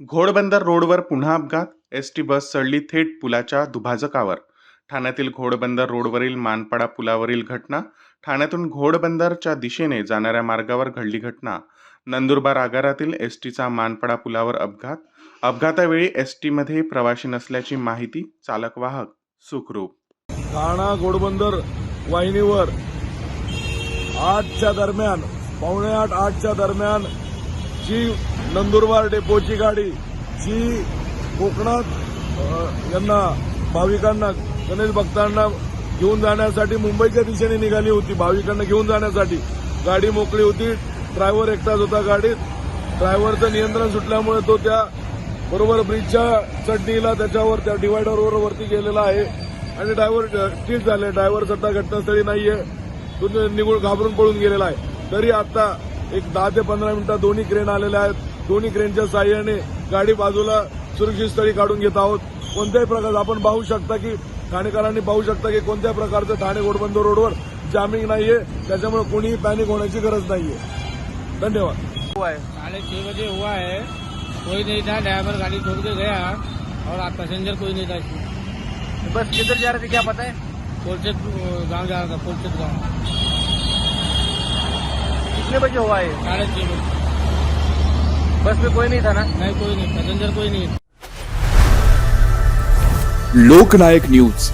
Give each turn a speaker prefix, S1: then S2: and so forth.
S1: घोडबंदर रोडवर पुन्हा अपघात. एस टी बस चढली थेट पुलाच्या दुभाजकावर. ठाण्यातील घोडबंदर रोडवरील मानपाडा पुलावरील घटना ठाण्यातून घोडबंदरच्या दिशेने जाणाऱ्या मार्गावर घडली घटना. नंदुरबार आगारातील एस टीचा मानपाडा पुलावर अपघात. अपघातावेळी एस टीमध्ये प्रवाशी नसल्याची माहिती चालक वाहक सुखरूप.
S2: ठाणा घोडबंदर वाहिनीवर आठच्या दरम्यान पावणे आठ आठच्या दरम्यान जी नंदुरबार डेपोची गाडी जी कोकणात यांना भाविकांना गणेश भक्तांना घेऊन जाण्यासाठी मुंबईच्या दिशेने निघाली होती. भाविकांना घेऊन जाण्यासाठी गाडी मोकळी होती. ड्रायव्हर एकटाच होता गाडीत. ड्रायव्हरचं नियंत्रण सुटल्यामुळे तो त्या बरोबर ब्रिजच्या चढणीला त्याच्यावर त्या डिवायडरवर वरती गेलेला आहे. आणि ड्रायव्हर ठीक झाले. ड्रायव्हर सध्या घटनास्थळी नाहीये. तो निघून घाबरून पळून गेलेला आहे. तरी आता एक दहा ते पंधरा मिनिटात दोन्ही क्रेन आलेल्या आहेत. दोन्ही क्रेनच्या साह्याने गाडी बाजूला सुरक्षित स्थळी काढून घेत आहोत. कोणत्याही प्रकार आपण पाहू शकता की ठाणेकरांनी पाहू शकता की कोणत्या प्रकारचं ठाणे घोडबंदर रोडवर जामिंग नाहीये. त्याच्यामुळे कोणीही पॅनिक होण्याची गरज नाहीये. धन्यवाद.
S3: हुआ है.
S4: साढ़े बजे हुआ है. कोई नहीं था ड्राइवर गाड़ी छोड़ के गया और आप पैसेंजर कोई नहीं था इसमें।
S3: बस किधर जा रहे थे क्या पता है?
S4: कोलचेत गांव जा रहा था कोलचेत गांव।
S3: कितने बजे हुआ है
S4: साढ़े छह बजे
S3: बस में कोई नहीं था ना?
S4: नहीं कोई नहीं. पैसेंजर कोई नहीं.
S5: लोकनायक न्यूज.